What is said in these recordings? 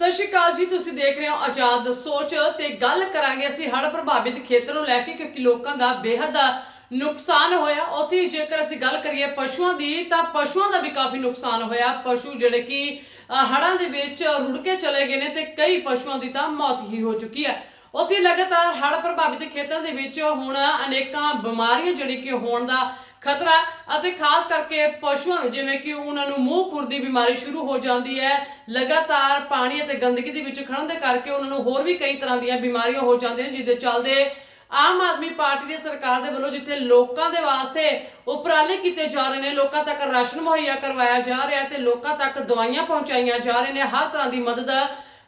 ਸਤਿ ਸ਼੍ਰੀ ਅਕਾਲ ਜੀ, ਤੁਸੀਂ ਦੇਖ ਰਹੇ ਹੋ ਆਜ਼ਾਦ ਸੋਚ ਤੇ ਗੱਲ ਕਰਾਂਗੇ ਅਸੀਂ ਹੜ੍ਹ ਪ੍ਰਭਾਵਿਤ ਖੇਤਰ ਨੂੰ ਲੈ ਕੇ ਕਿਉਂਕਿ ਲੋਕਾਂ ਦਾ ਬੇਹੱਦ ਨੁਕਸਾਨ ਹੋਇਆ। ਉੱਥੇ ਜੇਕਰ ਅਸੀਂ ਗੱਲ ਕਰੀਏ ਪਸ਼ੂਆਂ ਦੀ, ਤਾਂ ਪਸ਼ੂਆਂ ਦਾ ਵੀ ਕਾਫੀ ਨੁਕਸਾਨ ਹੋਇਆ। ਪਸ਼ੂ ਜਿਹੜੇ ਕਿ ਹੜ੍ਹਾਂ ਦੇ ਵਿੱਚ ਰੁੜ ਕੇ ਚਲੇ ਗਏ ਨੇ ਤੇ ਕਈ ਪਸ਼ੂਆਂ ਦੀ ਤਾਂ ਮੌਤ ਹੀ ਹੋ ਚੁੱਕੀ ਹੈ। ਉੱਥੇ ਲਗਾਤਾਰ ਹੜ੍ਹ ਪ੍ਰਭਾਵਿਤ ਖੇਤਰਾਂ ਦੇ ਵਿੱਚ ਹੁਣ ਅਨੇਕਾਂ ਬਿਮਾਰੀਆਂ ਜਿਹੜੀ ਕਿ ਹੋਣ ਦਾ ਖਤਰਾ ਅਤੇ ਖਾਸ ਕਰਕੇ ਪਸ਼ੂਆਂ ਨੂੰ, ਜਿਵੇਂ ਕਿ ਉਹਨਾਂ ਨੂੰ ਮੂੰਹ ਖੁਰ ਦੀ ਬਿਮਾਰੀ ਸ਼ੁਰੂ ਹੋ ਜਾਂਦੀ ਹੈ, ਲਗਾਤਾਰ ਪਾਣੀ ਅਤੇ ਗੰਦਗੀ ਦੇ ਵਿੱਚ ਖੜਨ ਦੇ ਕਰਕੇ ਉਹਨਾਂ ਨੂੰ ਹੋਰ ਵੀ ਕਈ ਤਰ੍ਹਾਂ ਦੀਆਂ ਬਿਮਾਰੀਆਂ ਹੋ ਜਾਂਦੀਆਂ ਨੇ, ਜਿਹਦੇ ਚੱਲਦੇ ਆਮ ਆਦਮੀ ਪਾਰਟੀ ਦੀ ਸਰਕਾਰ ਦੇ ਵੱਲੋਂ ਜਿੱਥੇ ਲੋਕਾਂ ਦੇ ਵਾਸਤੇ ਉਪਰਾਲੇ ਕੀਤੇ ਜਾ ਰਹੇ ਨੇ, ਲੋਕਾਂ ਤੱਕ ਰਾਸ਼ਨ ਮੁਹੱਈਆ ਕਰਵਾਇਆ ਜਾ ਰਿਹਾ ਤੇ ਲੋਕਾਂ ਤੱਕ ਦਵਾਈਆਂ ਪਹੁੰਚਾਈਆਂ ਜਾ ਰਹੀਆਂ ਨੇ, ਹਰ ਤਰ੍ਹਾਂ ਦੀ ਮਦਦ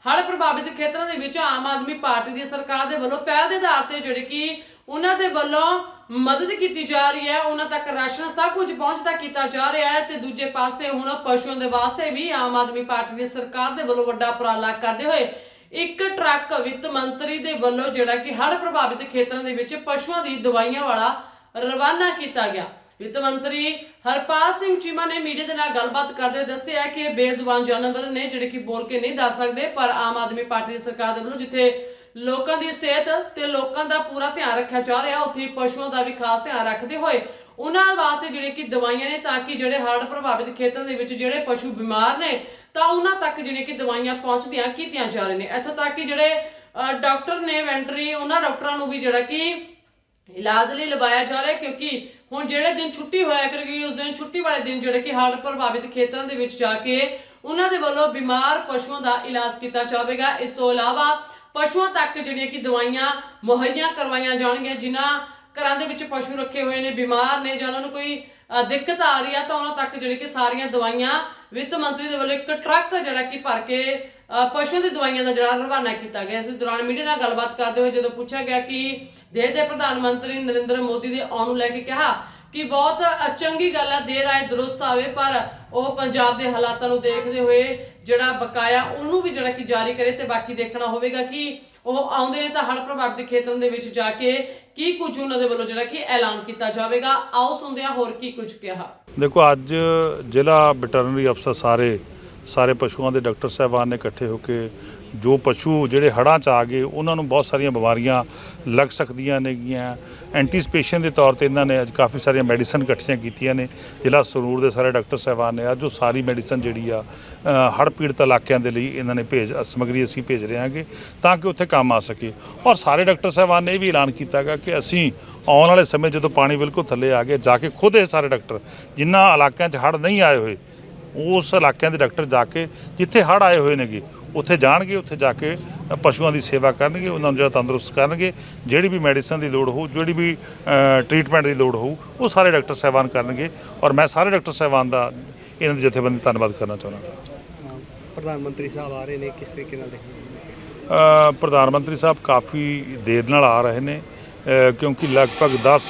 ਹੜ੍ਹ ਪ੍ਰਭਾਵਿਤ ਖੇਤਰਾਂ ਦੇ ਵਿੱਚ ਆਮ ਆਦਮੀ ਪਾਰਟੀ ਦੀ ਸਰਕਾਰ ਦੇ ਵੱਲੋਂ ਪਹਿਲ ਦੇ ਆਧਾਰ ਤੇ, ਜਿਹੜੇ ਕਿ ਉਹਨਾਂ ਦੇ ਵੱਲੋਂ ਮਦਦ ਕੀਤੀ ਜਾ ਰਹੀ ਹੈ। ਉਹਨਾਂ ਤੱਕ ਰਾਸ਼ਨ ਸਭ ਕੁਝ ਪਹੁੰਚਦਾ ਕੀਤਾ ਜਾ ਰਿਹਾ ਹੈ ਤੇ ਦੂਜੇ ਪਾਸੇ ਹੁਣ ਪਸ਼ੂਆਂ ਦੇ ਵਾਸਤੇ ਵੀ ਆਮ ਆਦਮੀ ਪਾਰਟੀ ਦੀ ਸਰਕਾਰ ਦੇ ਵੱਲੋਂ ਵੱਡਾ ਉਪਰਾਲਾ ਕਰਦੇ ਹੋਏ ਇੱਕ ਟਰੱਕ ਵਿੱਤ ਮੰਤਰੀ ਦੇ ਵੱਲੋਂ ਜਿਹੜਾ ਕਿ ਹੜ੍ਹ ਪ੍ਰਭਾਵਿਤ ਖੇਤਰਾਂ ਦੇ ਵਿੱਚ ਪਸ਼ੂਆਂ ਦੀ ਦਵਾਈਆਂ ਵਾਲਾ ਰਵਾਨਾ ਕੀਤਾ ਗਿਆ। ਵਿੱਤ ਮੰਤਰੀ ਹਰਪਾਲ ਸਿੰਘ ਚੀਮਾ ਨੇ ਮੀਡੀਆ ਦੇ ਨਾਲ ਗੱਲਬਾਤ ਕਰਦੇ ਹੋਏ ਦੱਸਿਆ ਕਿ ਇਹ ਬੇਜ਼ੁਬਾਨ ਜਾਨਵਰ ਨੇ ਜਿਹੜੇ ਕਿ ਬੋਲ ਕੇ ਨਹੀਂ ਦੱਸ ਸਕਦੇ, ਪਰ ਆਮ ਆਦਮੀ ਪਾਰਟੀ ਦੀ ਸਰਕਾਰ ਦੇ ਵੱਲੋਂ ਜਿੱਥੇ ਲੋਕਾਂ ਦੀ ਸਿਹਤ ਤੇ ਲੋਕਾਂ ਦਾ ਪੂਰਾ ਧਿਆਨ ਰੱਖਿਆ ਜਾ ਰਿਹਾ। ਉੱਥੇ ਪਸ਼ੂਆਂ ਦਾ ਵੀ ਖਾਸ ਧਿਆਨ ਰੱਖਦੇ ਹੋਏ ਉਹਨਾਂ ਵਾਸਤੇ ਜਿਹੜੇ ਕਿ ਦਵਾਈਆਂ ਨੇ ਤਾਂ ਕਿ ਜਿਹੜੇ ਹੜ੍ਹ ਪ੍ਰਭਾਵਿਤ ਖੇਤਰਾਂ ਦੇ ਵਿੱਚ ਜਿਹੜੇ ਪਸ਼ੂ ਬਿਮਾਰ ਨੇ ਤਾਂ ਉਹਨਾਂ ਤੱਕ ਜਿਹੜੇ ਕਿ ਦਵਾਈਆਂ ਪਹੁੰਚਦੀਆਂ ਕੀਤੀਆਂ ਜਾ ਰਹੀਆਂ ਨੇ। ਇੱਥੋਂ ਤੱਕ ਕਿ ਜਿਹੜੇ ਅ, ਡਾਕਟਰ ਨੇ ਵੈਂਟਰੀ ਉਹਨਾਂ ਡਾਕਟਰਾਂ ਨੂੰ ਵੀ ਜਿਹੜਾ ਕਿ ਇਲਾਜ ਲਈ ਲਵਾਇਆ ਜਾ ਰਿਹਾ ਕਿਉਂਕਿ ਹੁਣ ਜਿਹੜੇ ਦਿਨ ਛੁੱਟੀ ਹੋਇਆ ਕਰੇਗੀ ਉਸ ਦਿਨ ਛੁੱਟੀ ਵਾਲੇ ਦਿਨ ਜਿਹੜੇ ਕਿ ਹੜ੍ਹ ਪ੍ਰਭਾਵਿਤ ਖੇਤਰਾਂ ਦੇ ਵਿੱਚ ਜਾ ਕੇ ਉਹਨਾਂ ਦੇ ਵੱਲੋਂ ਬਿਮਾਰ ਪਸ਼ੂਆਂ ਦਾ ਇਲਾਜ ਕੀਤਾ ਜਾਵੇਗਾ। ਇਸ ਤੋਂ ਇਲਾਵਾ ਪਸ਼ੂਆਂ ਤੱਕ ਜਿਹੜੀਆਂ ਕਿ ਦਵਾਈਆਂ ਮੁਹੱਈਆ ਕਰਵਾਈਆਂ ਜਾਣਗੀਆਂ ਜਿਨ੍ਹਾਂ ਘਰਾਂ ਦੇ ਵਿੱਚ ਪਸ਼ੂ ਰੱਖੇ ਹੋਏ ਨੇ ਬਿਮਾਰ ਨੇ ਜਾਂ ਉਹਨਾਂ ਨੂੰ ਕੋਈ ਦਿੱਕਤ ਆ ਰਹੀ ਆ ਤਾਂ ਉਹਨਾਂ ਤੱਕ ਜਿਹੜੀ ਕਿ ਸਾਰੀਆਂ ਦਵਾਈਆਂ ਵਿੱਤ ਮੰਤਰੀ ਦੇ ਵੱਲੋਂ ਇੱਕ ਟਰੱਕ ਜਿਹੜਾ ਕਿ ਭਰ ਕੇ ਅ, ਪਸ਼ੂਆਂ ਦੀ ਦਵਾਈਆਂ ਦਾ ਜਿਹੜਾ ਰਵਾਨਾ ਕੀਤਾ ਗਿਆ। ਇਸ ਦੌਰਾਨ ਮੀਡੀਆ ਨਾਲ ਗੱਲਬਾਤ ਕਰਦੇ ਹੋਏ ਜਦੋਂ ਪੁੱਛਿਆ ਗਿਆ ਕਿ ਦੇਸ਼ ਦੇ ਪ੍ਰਧਾਨ ਮੰਤਰੀ ਨਰਿੰਦਰ ਮੋਦੀ ਦੇ ਆਉਣ ਨੂੰ ਲੈ ਕੇ ਕਿਹਾ ਕਿ ਬਹੁਤ ਚੰਗੀ ਗੱਲ ਹੈ ਦੇਰ ਆਏ ਦਰੁਸਤ ਆਵੇ ਪਰ ਉਹ ਪੰਜਾਬ ਦੇ ਹਾਲਾਤਾਂ ਨੂੰ ਦੇਖਦੇ ਹੋਏ ਜਿਹੜਾ ਬਕਾਇਆ, ਉਹਨੂੰ ਵੀ ਜਿਹੜਾ ਕਿ ਜਾਰੀ ਕਰੇ ਤੇ ਬਾਕੀ ਦੇਖਣਾ ਹੋਵੇਗਾ ਕਿ ਉਹ ਆਉਂਦੇ ਨੇ ਤਾਂ ਹੜ੍ਹ ਪ੍ਰਭਾਵਿਤ ਖੇਤਰਾਂ ਦੇ ਵਿੱਚ ਜਾ ਕੇ ਕੀ ਕੁਝ ਉਹਨਾਂ ਦੇ ਵੱਲੋਂ ਜਿਹੜਾ ਕਿ ਐਲਾਨ ਕੀਤਾ ਜਾਵੇਗਾ। ਆਓ ਸੁਣਦੇ ਹਾਂ ਹੋਰ ਕੀ ਕੁਝ ਕਿਹਾ। ਦੇਖੋ, ਅੱਜ ਜ਼ਿਲ੍ਹਾ ਵੈਟਰਨਰੀ ਅਫਸਰ ਸਾਰੇ ਸਾਰੇ ਪਸ਼ੂਆਂ ਦੇ ਡਾਕਟਰ ਸਾਹਿਬਾਨ ਨੇ ਇਕੱਠੇ ਹੋ ਕੇ ਜੋ ਪਸ਼ੂ ਜਿਹੜੇ ਹੜ੍ਹਾਂ 'ਚ ਆ ਗਏ ਉਹਨਾਂ ਨੂੰ ਬਹੁਤ ਸਾਰੀਆਂ ਬਿਮਾਰੀਆਂ ਲੱਗ ਸਕਦੀਆਂ ਨੇਗੀਆਂ। ਐਂਟੀਸਪੇਸ਼ਨ ਦੇ ਤੌਰ ਤੇ ਇਹਨਾਂ ਨੇ ਅੱਜ ਕਾਫੀ ਸਾਰੀਆਂ ਮੈਡੀਸਨ ਇਕੱਠੀਆਂ ਕੀਤੀਆਂ ਨੇ। ਜ਼ਿਲ੍ਹਾ ਸਰੂਰ ਦੇ ਸਾਰੇ ਡਾਕਟਰ ਸਾਹਿਬਾਨ ਨੇ ਅੱਜ ਉਹ ਸਾਰੀ ਮੈਡੀਸਨ ਜਿਹੜੀ ਆ ਅ, ਹੜ੍ਹ ਪੀੜਤ ਇਲਾਕਿਆਂ ਦੇ ਲਈ ਇਹਨਾਂ ਨੇ ਭੇਜ ਸਮਗਰੀ ਅਸੀਂ ਭੇਜ ਰਹੇ ਹਾਂਗੇ ਤਾਂ ਕਿ ਉੱਥੇ ਕੰਮ ਆ ਸਕੇ। ਔਰ ਸਾਰੇ ਡਾਕਟਰ ਸਾਹਿਬਾਨ ਨੇ ਇਹ ਵੀ ਐਲਾਨ ਕੀਤਾਗਾ ਕਿ ਅਸੀਂ ਆਉਣ ਵਾਲੇ ਸਮੇਂ ਜਦੋਂ ਪਾਣੀ ਬਿਲਕੁਲ ਥੱਲੇ ਆ ਗਿਆ ਜਾ ਕੇ ਖੁਦ ਇਹ ਸਾਰੇ ਡਾਕਟਰ ਜਿਨ੍ਹਾਂ ਇਲਾਕਿਆਂ 'ਚ ਹੜ੍ਹ ਨਹੀਂ ਆਏ ਹੋਏ ਉਸ ਇਲਾਕਿਆਂ ਦੇ ਡਾਕਟਰ ਜਾ ਕੇ ਜਿੱਥੇ ਹੜ੍ਹ ਆਏ ਹੋਏ ਨੇਗੇ ਉੱਥੇ ਜਾਣਗੇ ਉੱਥੇ ਜਾ ਕੇ ਪਸ਼ੂਆਂ ਦੀ ਸੇਵਾ ਕਰਨਗੇ ਉਹਨਾਂ ਨੂੰ ਜਿਹੜਾ ਤੰਦਰੁਸਤ ਕਰਨਗੇ ਜਿਹੜੀ ਵੀ ਮੈਡੀਸਨ ਦੀ ਲੋੜ ਹੋਊ ਜਿਹੜੀ ਵੀ ਟ੍ਰੀਟਮੈਂਟ ਦੀ ਲੋੜ ਹੋਊ ਉਹ ਸਾਰੇ ਡਾਕਟਰ ਸਾਹਿਬਾਨ ਕਰਨਗੇ ਔਰ ਮੈਂ ਸਾਰੇ ਡਾਕਟਰ ਸਾਹਿਬਾਨ ਦਾ ਇਹਨਾਂ ਦੇ ਜਥੇਬੰਦੀ ਧੰਨਵਾਦ ਕਰਨਾ ਚਾਹੁੰਦਾ। ਪ੍ਰਧਾਨ ਮੰਤਰੀ ਸਾਹਿਬ ਆ ਰਹੇ ਨੇ ਕਿਸ ਤਰੀਕੇ ਨਾਲ ਦੇਖਦੇ ਪ੍ਰਧਾਨ ਮੰਤਰੀ ਸਾਹਿਬ ਕਾਫੀ ਦੇਰ ਨਾਲ ਆ ਰਹੇ ਨੇ ਕਿਉਂਕਿ ਲਗਭਗ 10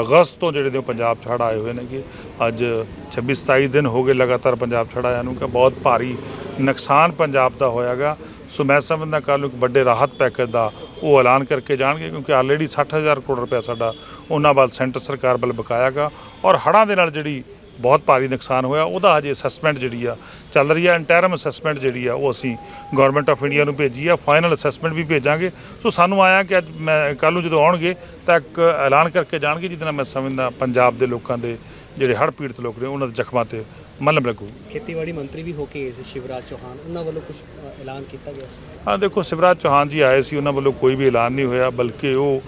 ਅਗਸਤ ਤੋਂ ਜਿਹੜੇ ਨੇ ਉਹ ਪੰਜਾਬ ਛੜ ਆਏ ਹੋਏ ਨੇਗੇ। ਅੱਜ 26 27 ਦਿਨ ਹੋ ਗਏ ਲਗਾਤਾਰ ਪੰਜਾਬ ਛੜ ਆਇਆ ਨੂੰ ਕਿ ਬਹੁਤ ਭਾਰੀ ਨੁਕਸਾਨ ਪੰਜਾਬ ਦਾ ਹੋਇਆਗਾ। ਸੋ ਮੈਂ ਸਮਝਦਾ ਕੱਲ੍ਹ ਨੂੰ ਇੱਕ ਵੱਡੇ ਰਾਹਤ ਪੈਕੇਜ ਦਾ ਉਹ ਐਲਾਨ ਕਰਕੇ ਜਾਣਗੇ ਕਿਉਂਕਿ ਆਲਰੇਡੀ 60000 ਕਰੋੜ ਰੁਪਏ ਸਾਡਾ ਉਹਨਾਂ ਵੱਲ ਸੈਂਟਰ ਸਰਕਾਰ ਵੱਲ ਬਕਾਇਆਗਾ। ਔਰ ਹੜ੍ਹਾਂ ਦੇ ਨਾਲ ਜਿਹੜੀ ਬਹੁਤ ਭਾਰੀ ਨੁਕਸਾਨ ਹੋਇਆ। ਉਹਦਾ ਅਜੇ ਅਸੈਸਮੈਂਟ ਜਿਹੜੀ ਆ ਚੱਲ ਰਹੀ ਆ ਇੰਟਰਮ ਅਸੈਸਮੈਂਟ ਜਿਹੜੀ ਆ ਉਹ ਅਸੀਂ ਗਵਰਨਮੈਂਟ ਆਫ ਇੰਡੀਆ ਨੂੰ ਭੇਜੀ ਆ। ਫਾਈਨਲ ਅਸੈਸਮੈਂਟ ਵੀ ਭੇਜਾਂਗੇ। ਸੋ ਸਾਨੂੰ ਆਇਆ ਕਿ ਅੱਜ ਮੈਂ ਕੱਲ ਨੂੰ ਜਦੋਂ ਆਉਣਗੇ ਤਾਂ ਇੱਕ ਐਲਾਨ ਕਰਕੇ ਜਾਣਗੇ ਜਿਹਦੇ ਨਾਲ ਮੈਂ ਸਮਝਦਾ ਪੰਜਾਬ ਦੇ ਲੋਕਾਂ ਦੇ ਜਿਹੜੇ ਹੜ੍ਹ ਪੀੜਤ ਲੋਕ ਨੇ ਉਹਨਾਂ ਦੇ ਜ਼ਖਮਾਂ ਤੇ ਮਲਮ ਲੱਗੂ। ਖੇਤੀਬਾੜੀ ਮੰਤਰੀ ਵੀ ਹੋ ਕੇ ਸ਼ਿਵਰਾਜ ਚੌਹਾਨ। ਉਹਨਾਂ ਵੱਲੋਂ ਕੁਝ ਐਲਾਨ ਕੀਤਾ ਗਿਆ ਸੀ? ਹਾਂ ਦੇਖੋ ਸਿਵਰਾਜ ਚੌਹਾਨ ਜੀ ਆਏ ਸੀ। ਉਹਨਾਂ ਵੱਲੋਂ ਕੋਈ ਵੀ ਐਲਾਨ ਨਹੀਂ ਹੋਇਆ ਬਲਕਿ ਉਹ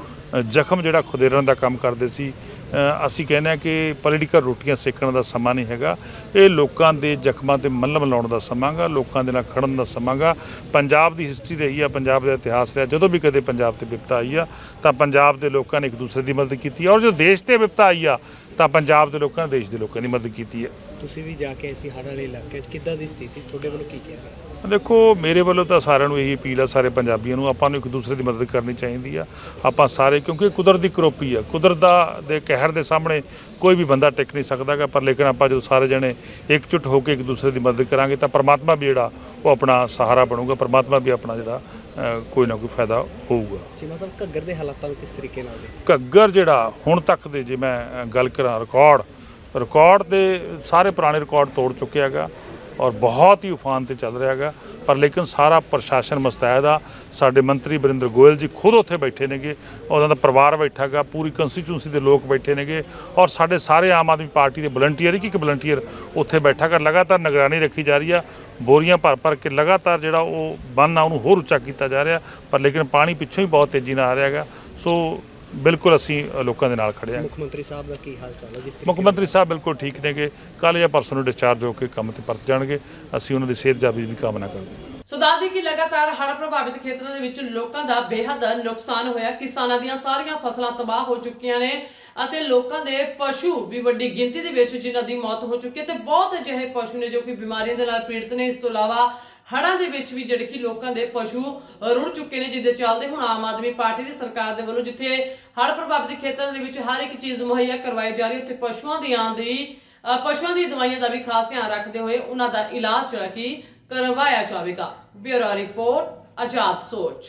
ਜ਼ਖਮ ਜਿਹੜਾ ਖੁਦੇਰਨ ਦਾ ਕੰਮ ਕਰਦੇ ਸੀ। ਅਸੀਂ ਕਹਿੰਦੇ ਆ ਕਿ ਪੋਲੀਟੀਕਲ ਰੋਟੀਆਂ ਸੇਕਣ ਦਾ ਸਮਾਂ ਨਹੀਂ ਹੈਗਾ। ਇਹ ਲੋਕਾਂ ਦੇ ਜ਼ਖਮਾਂ ਤੇ ਮੱਲਮ ਲਾਉਣ ਦਾ ਸਮਾਂਗਾ ਲੋਕਾਂ ਦੇ ਨਾਲ ਖੜਨ ਦਾ ਸਮਾਂਗਾ ਪੰਜਾਬ ਦੀ ਹਿਸਟਰੀ ਰਹੀ ਆ, ਪੰਜਾਬ ਦਾ ਇਤਿਹਾਸ ਰਿਹਾ। ਜਦੋਂ ਵੀ ਕਦੇ ਪੰਜਾਬ ਤੇ ਵਿਪਤਾ ਆਈ ਆ, ਤਾਂ ਪੰਜਾਬ ਦੇ ਲੋਕਾਂ ਨੇ ਇੱਕ ਦੂਸਰੇ ਦੀ ਮਦਦ ਕੀਤੀ ਔਰ ਜਦੋਂ ਦੇਸ਼ ਤੇ ਵਿਪਤਾ ਆਈ ਆ, ਤਾਂ ਪੰਜਾਬ ਦੇ ਲੋਕਾਂ ਨੇ ਦੇਸ਼ ਦੇ ਲੋਕਾਂ ਦੀ ਮਦਦ ਕੀਤੀ ਹੈ ਤੁਸੀਂ ਵੀ ਜਾ ਕੇ ਅਸੀਂ ਹੜ੍ਹ ਵਾਲੇ ਇਲਾਕੇ 'ਚ। ਕਿੱਦਾਂ ਦੀ ਸਥਿਤੀ? ਤੁਹਾਡੇ ਵੱਲੋਂ ਕੀ ਕਿਹਾ ਦੇਖੋ ਮੇਰੇ ਵੱਲੋਂ ਤਾਂ ਸਾਰਿਆਂ ਨੂੰ ਇਹੀ ਅਪੀਲ ਆ ਸਾਰੇ ਪੰਜਾਬੀਆਂ ਨੂੰ। ਆਪਾਂ ਨੂੰ ਇੱਕ ਦੂਸਰੇ ਦੀ ਮਦਦ ਕਰਨੀ ਚਾਹੀਦੀ ਆ। ਆਪਾਂ ਸਾਰੇ ਕਿਉਂਕਿ ਇਹ ਕੁਦਰਤ ਦੀ ਕਰੋਪੀ ਆ। ਕੁਦਰਤ ਦਾ ਦੇ ਕਹਿਰ ਦੇ ਸਾਹਮਣੇ ਕੋਈ ਵੀ ਬੰਦਾ ਟਿਕ ਨਹੀਂ ਸਕਦਾਗਾ ਪਰ ਲੇਕਿਨ ਆਪਾਂ ਜਦੋਂ ਸਾਰੇ ਜਣੇ ਇਕਜੁੱਟ ਹੋ ਕੇ ਇੱਕ ਦੂਸਰੇ ਦੀ ਮਦਦ ਕਰਾਂਗੇ ਤਾਂ ਪਰਮਾਤਮਾ ਵੀ ਜਿਹੜਾ ਉਹ ਆਪਣਾ ਸਹਾਰਾ ਬਣੂਗਾ। ਪਰਮਾਤਮਾ ਵੀ ਆਪਣਾ ਜਿਹੜਾ ਕੋਈ ਨਾ ਕੋਈ ਫਾਇਦਾ ਹੋਊਗਾ। ਚੀਮਾ ਸਾਹਿਬ ਘੱਗਰ ਦੇ ਹਾਲਾਤਾਂ ਨੂੰ ਕਿਸ ਤਰੀਕੇ ਨਾਲ ਘੱਗਰ ਜਿਹੜਾ ਹੁਣ ਤੱਕ ਦੇ ਜੇ ਮੈਂ ਗੱਲ ਕਰਾਂ ਰਿਕਾਰਡ। ਰਿਕਾਰਡ ਦੇ ਸਾਰੇ ਪੁਰਾਣੇ ਰਿਕਾਰਡ ਤੋੜ ਚੁੱਕਿਆ ਹੈਗਾ। ਔਰ ਬਹੁਤ ਹੀ ਉਫਾਨ ਤੇ ਚੱਲ ਰਿਹਾ ਹੈਗਾ। ਪਰ ਲੇਕਿਨ ਸਾਰਾ ਪ੍ਰਸ਼ਾਸਨ ਮਸਤੈਦ ਆ। ਸਾਡੇ ਮੰਤਰੀ ਬਰਿੰਦਰ ਗੋਇਲ ਜੀ ਖੁਦ ਉੱਥੇ ਬੈਠੇ ਨੇਗੇ। ਉਹਨਾਂ ਦਾ ਪਰਿਵਾਰ ਬੈਠਾ ਹੈਗਾ। ਪੂਰੀ ਕੰਸਟੀਚੁਐਂਸੀ ਦੇ ਲੋਕ ਬੈਠੇ ਨੇਗੇ। ਔਰ ਸਾਡੇ ਸਾਰੇ ਆਮ ਆਦਮੀ ਪਾਰਟੀ ਦੇ ਵਲੰਟੀਅਰ ਇੱਕ ਇੱਕ ਵਲੰਟੀਅਰ ਉੱਥੇ ਬੈਠਾ ਕਰ ਲਗਾਤਾਰ ਨਿਗਰਾਨੀ ਰੱਖੀ ਜਾ ਰਹੀ ਆ। ਬੋਰੀਆਂ ਭਰ ਭਰ ਕੇ ਲਗਾਤਾਰ ਜਿਹੜਾ ਉਹ ਬੰਨ ਆ, ਉਹਨੂੰ ਹੋਰ ਉੱਚਾ ਕੀਤਾ ਜਾ ਰਿਹਾ। ਪਰ ਲੇਕਿਨ ਪਾਣੀ ਪਿੱਛੋਂ ਹੀ ਬਹੁਤ ਤੇਜ਼ੀ ਨਾਲ ਆ ਰਿਹਾ ਹੈਗਾ। ਸੋ ਬਿਲਕੁਲ ਅਸੀਂ ਲੋਕਾਂ ਦੇ ਨਾਲ ਖੜੇ ਹਾਂ। ਮੁੱਖ ਮੰਤਰੀ ਸਾਹਿਬ ਦਾ ਕੀ ਹਾਲ ਚਾਲ ਹੈ? ਜਿਸ ਤਰੀਕੇ ਮੁੱਖ ਮੰਤਰੀ ਸਾਹਿਬ ਬਿਲਕੁਲ ਠੀਕ ਨੇਗੇ। ਕੱਲ੍ਹ ਜਾਂ ਪਰਸੋਂ ਨੂੰ ਡਿਸਚਾਰਜ ਹੋ ਕੇ ਕੰਮ ਤੇ ਪਰਤ ਜਾਣਗੇ। ਅਸੀਂ ਉਹਨਾਂ ਦੀ ਸਿਹਤ ਜਾਬੀ ਦੀ ਵੀ ਕਾਮਨਾ ਕਰਦੇ ਹਾਂ। ਸੋ ਦੱਸਦੀ ਕਿ ਲਗਾਤਾਰ ਹੜ੍ਹ ਪ੍ਰਭਾਵਿਤ ਖੇਤਰਾਂ ਦੇ ਵਿੱਚ ਲੋਕਾਂ ਦਾ ਬੇਹੱਦ ਨੁਕਸਾਨ ਹੋਇਆ। ਕਿਸਾਨਾਂ ਦੀਆਂ ਸਾਰੀਆਂ ਫਸਲਾਂ ਤਬਾਹ ਹੋ ਚੁੱਕੀਆਂ ਨੇ ਅਤੇ ਲੋਕਾਂ ਦੇ ਪਸ਼ੂ ਵੀ ਵੱਡੀ ਗਿਣਤੀ ਦੇ ਵਿੱਚ ਜਿਨ੍ਹਾਂ ਦੀ ਮੌਤ ਹੋ ਚੁੱਕੀ ਹੈ ਤੇ ਬਹੁਤ ਅਜਿਹੇ ਪਸ਼ੂ ਨੇ ਜੋ ਕਿ ਬਿਮਾਰੀਆਂ ਦੇ ਨਾਲ ਪੀੜਤ ਨੇ। ਇਸ ਤੋਂ ਇਲਾਵਾ ਹੜ੍ਹਾਂ ਦੇ ਵਿੱਚ ਵੀ ਜਿਹੜੇ ਕਿ ਲੋਕਾਂ ਦੇ ਪਸ਼ੂ ਰੁੜ ਚੁੱਕੇ ਨੇ ਜਿਹਦੇ ਚੱਲਦੇ ਹੁਣ ਆਮ ਆਦਮੀ ਪਾਰਟੀ ਦੀ ਸਰਕਾਰ ਦੇ ਵੱਲੋਂ ਜਿੱਥੇ ਹੜ੍ਹ ਪ੍ਰਭਾਵਿਤ ਖੇਤਰਾਂ ਦੇ ਵਿੱਚ ਹਰ ਇੱਕ ਚੀਜ਼ ਮੁਹੱਈਆ ਕਰਵਾਈ ਜਾ ਰਹੀ ਉੱਥੇ ਪਸ਼ੂਆਂ ਦੀਆਂ ਦੀ ਪਸ਼ੂਆਂ ਦੀ ਦਵਾਈਆਂ ਦਾ ਵੀ ਖਾਸ ਧਿਆਨ ਰੱਖਦੇ ਹੋਏ ਉਹਨਾਂ ਦਾ ਇਲਾਜ ਜਿਹੜਾ ਕਿ ਕਰਵਾਇਆ ਜਾਵੇਗਾ। ਬਿਊਰੋ ਰਿਪੋਰਟ ਆਜ਼ਾਦ ਸੋਚ।